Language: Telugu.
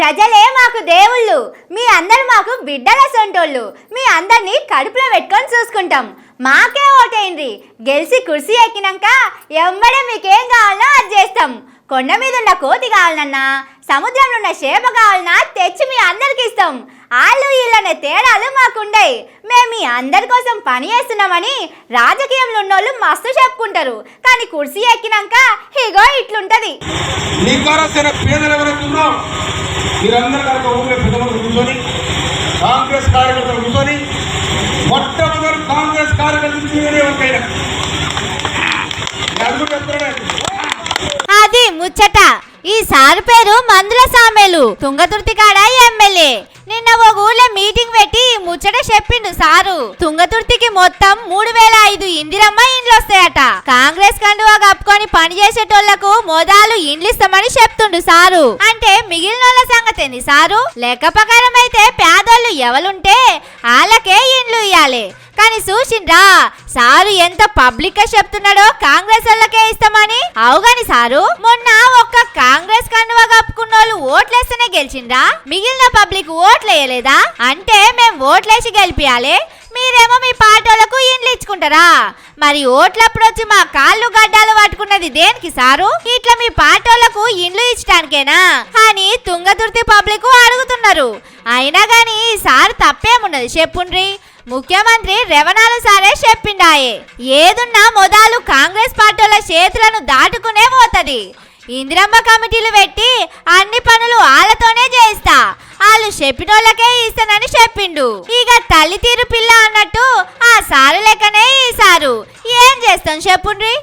ప్రజలే మాకు దేవుళ్ళు. మీ అందరు మాకు బిడ్డల సొంటోళ్ళు. మీ అందరినీ కడుపులో పెట్టుకొని చూసుకుంటాం. మాకే ఓటైంది. గెలిచి కుర్సీ ఎక్కినాక ఎమ్మడే మీకేం కావాలో అది చేస్తాం. కొండ మీద ఉన్న కోతి కావాలన్నా సముద్రంలో ఉన్న చేప కావాలన్నా తెచ్చి మీ అందరికి ఇస్తాం. వాళ్ళు వీళ్ళనే తేడాలు మాకుండయి. మేము మీ అందరి కోసం పని చేస్తున్నామని రాజకీయంలో ఉన్నోళ్ళు మస్తు చెప్పుకుంటారు. కానీ కుర్సీ ఎక్కినాక ఇగో ఇట్లుంటది. మీరందరూ కనుక ఊళ్ళో పెద్దలు కూర్చొని కాంగ్రెస్ కార్యకర్తలు కూర్చొని మొట్టమొదటి కాంగ్రెస్ కార్యకర్తలు మీరే ఒకైనా అది ముచ్చట. ఈ సార్ పేరు మందుల సామెలు. తుంగతుర్తి కాడ ఎమ్మెల్యే. నిన్న ఒక ఊళ్ళో మీటింగ్ పెట్టి ముచ్చట చెప్పిండు సారు. తుంగతుర్తికి మొత్తం మూడు వేల ఐదు ఇందిరమ్మ ఇండ్లు వస్తాయట. కాంగ్రెస్ కండువా కప్పుకొని పని చేసేటోళ్ళకు మోదాలు ఇండ్లు ఇస్తామని చెప్తుండు సారు. అంటే మిగిలిన వాళ్ళ సంగతి ఏంది సారు? లెక్క ప్రకారం అయితే పేదోళ్ళు ఎవలుంటే వాళ్ళకే ఇండ్లు ఇయ్యాలి. కానీ చూసిండ్రా సారు ఎంత పబ్లిక్గా చెప్తున్నాడో కాంగ్రెస్ వాళ్ళకే ఇస్తామని? అవుగాని సారు మొన్న ఒక్క కాంగ్రెస్ కండువా కప్పుకున్న వాళ్ళు ఓట్లేస్తేనే గెలిచిండ్రా? మిగిలిన పబ్లిక్ ఓట్లేయలేదా? అంటే మేము ఓట్లేసి గెలిపియాలి. మీరేమో మీ పార్టీలకు ఇండ్లు ఇచ్చుకుంటారా? మరి ఓట్లప్పుడు వచ్చి మా కాళ్ళు గడ్డాలు పట్టుకున్నది దేనికి సారు? ఇట్లా మీ పార్టీలకు ఇండ్లు ఇచ్చడానికేనా? అని తుంగతుర్తి పబ్లిక్ అడుగుతున్నారు. అయినా గాని సార్ తప్పేమున్నది చెప్పుండ్రి? ముఖ్యమంత్రి రెవనాలు సారే చెప్పిండాయే. ఏదున్నా మొదలు కాంగ్రెస్ పార్టీల చేతులను దాటుకునే పోతుంది. ఇందిరమ్మ కమిటీలు పెట్టి అన్ని పనులు వాళ్ళతోనే చేయిస్తా. వాళ్ళు చెప్పినోళ్ళకే ఇస్తానని చెప్పిండు. ఇక తల్లి తీరు పిల్ల అన్నట్టు ఆ సారు లెక్కనే ఈసారు. ఏం చేస్తాం చెప్పుండ్రి?